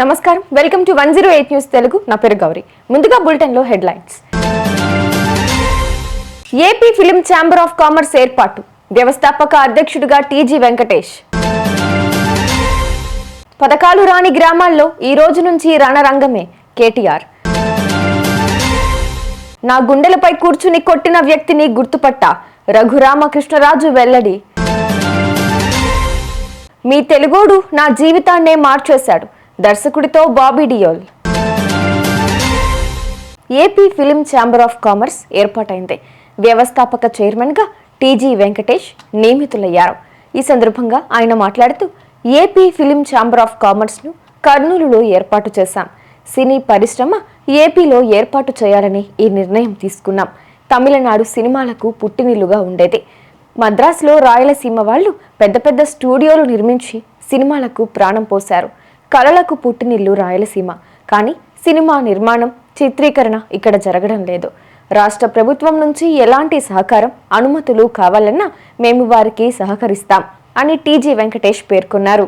నమస్కారం. Welcome to one zero eight news Telugu. నా పేరు గౌరీ. ముందుగా బులెటిన్లో headlines. AP film chamber of commerce ఏర్పాటు. వ్యవస్థాపక అధ్యక్షుడిగా టీజీ వెంకటేష్. పథకాలు రాని గ్రామాల్లో ఈ రోజు నుంచి రణరంగమే. కేటీఆర్. నా గుండెలపై కూర్చుని కొట్టిన వ్యక్తిని గుర్తుపట్ట. రఘురామకృష్ణరాజు వెల్లడి. మీ తెలుగోడు నా జీవితాన్నే మార్చేశాడు. దర్శకుడితో Bobby Deol. AP film chamber of commerce ఏర్పాటైంది. వ్యవస్థాపక చైర్మన్గా టీజీ వెంకటేష్ నియమితులయ్యారు. ఈ సందర్భంగా ఆయన మాట్లాడుతూ ఏపీ ఫిలిం ఛాంబర్ ఆఫ్ కామర్స్ను కర్నూలులో ఏర్పాటు చేశాం. సినీ పరిశ్రమ ఏపీలో ఏర్పాటు చేయాలని ఈ నిర్ణయం తీసుకున్నాం. తమిళనాడు సినిమాలకు పుట్టినిల్లుగా ఉండేది. మద్రాసులో రాయలసీమ వాళ్ళు పెద్ద పెద్ద స్టూడియోలు నిర్మించి సినిమాలకు ప్రాణం పోశారు. కళలకు పుట్టినిల్లు రాయలసీమ. కానీ సినిమా నిర్మాణం చిత్రీకరణ ఇక్కడ జరగడం లేదు. రాష్ట్ర ప్రభుత్వం నుంచి ఎలాంటి సహకారం అనుమతులు కావాలన్నా మేము వారికి సహకరిస్తాం అని టీజీ వెంకటేష్ పేర్కొన్నారు.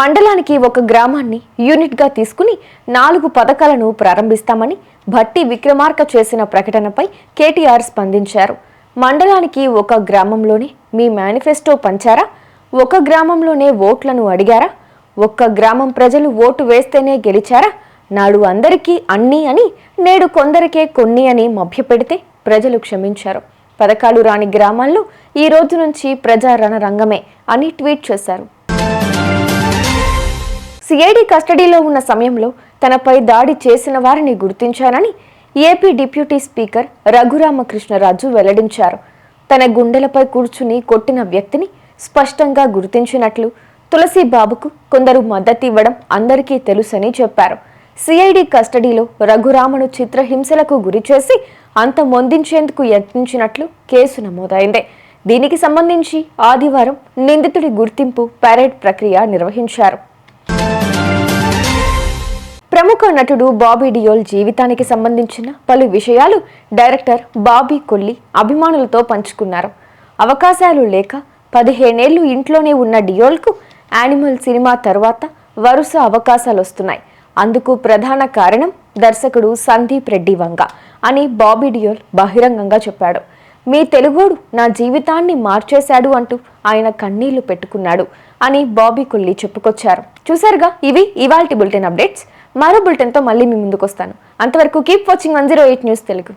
మండలానికి ఒక గ్రామాన్ని యూనిట్గా తీసుకుని నాలుగు పథకాలను ప్రారంభిస్తామని భట్టి విక్రమార్క చేసిన ప్రకటనపై కేటీఆర్ స్పందించారు. మండలానికి ఒక గ్రామంలోనే మీ మేనిఫెస్టో పంచారా? ఒక గ్రామంలోనే ఓట్లను అడిగారా? ఒక్క గ్రామం ప్రజలు ఓటు వేస్తేనే గెలిచారా? నాడు అందరికీ అన్నీ అని నేడు కొందరికే కొన్ని అని మభ్యపెడితే ప్రజలు క్షమించారు. పథకాలు రాని గ్రామాల్లో ఈ రోజు నుంచి ప్రజా రణరంగమే అని ట్వీట్ చేశారు. సిఐడి కస్టడీలో ఉన్న సమయంలో తనపై దాడి చేసిన వారిని గుర్తించానని ఏపీ డిప్యూటీ స్పీకర్ రఘురామకృష్ణరాజు వెల్లడించారు. తన గుండెలపై కూర్చుని కొట్టిన వ్యక్తిని స్పష్టంగా గుర్తించినట్లు తులసి బాబుకు కొందరు మద్దతివ్వడం అందరికీ తెలుసని చెప్పారు. సిఐడి కస్టడీలో రఘురామను చిత్రహింసలకు గురిచేసి అంత మొందించేందుకు యత్నించినట్లు కేసు నమోదైంది. దీనికి సంబంధించి ఆదివారం నిందితుడి గుర్తింపు పరేడ్ ప్రక్రియ నిర్వహించారు. ప్రముఖ నటుడు బాబీ డియోల్ జీవితానికి సంబంధించిన పలు విషయాలు డైరెక్టర్ బాబీ కొల్లి అభిమానులతో పంచుకున్నారు. అవకాశాలు లేక పదిహేనేళ్ళు ఇంట్లోనే ఉన్న డియోల్కు యానిమల్ సినిమా తర్వాత వరుస అవకాశాలు వస్తున్నాయి అందుకు ప్రధాన కారణం దర్శకుడు సందీప్ రెడ్డి వంగ అని బాబీ డియోల్ బహిరంగంగా చెప్పాడు. మీ తెలుగోడు నా జీవితాన్ని మార్చేశాడు అంటూ ఆయన కన్నీళ్ళు పెట్టుకున్నాడు అని బాబీ కొల్లి చెప్పుకొచ్చారు. చూసారుగా ఇవి ఇవాల్టి బులెటిన్ అప్డేట్స్. మరో బులెటిన్తో మళ్ళీ మీ ముందుకు వస్తాను అంతవరకు keep watching one zero eight news Telugu.